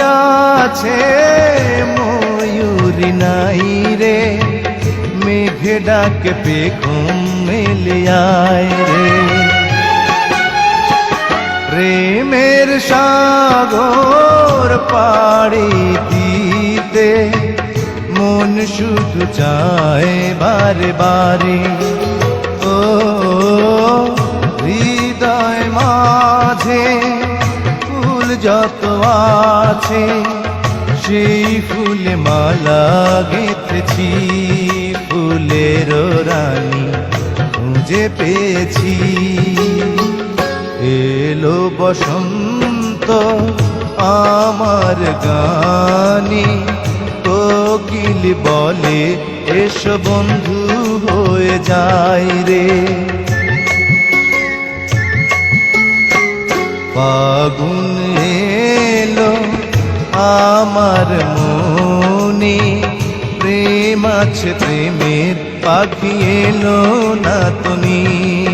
আছে, ময়ূরী নাই রে। মেঘে ডাকে পেখম মেলিয়ায় রে। প্রেমের সাগর পাড়ি দিতে মন শুধু চায় বারে বারে। যত আছে, সেই ফুলে মালা গেঁথেছি। ফুলের রানী খুঁজে পেয়েছি। এলো বসন্ত আমার গানে, কোকিল বলে, এসো বন্ধু হয়ে যায় রে। ফাগুন এলো আমার মনে। প্রেম আছে প্রেমের পাখি এলো না তো নিড়ে ও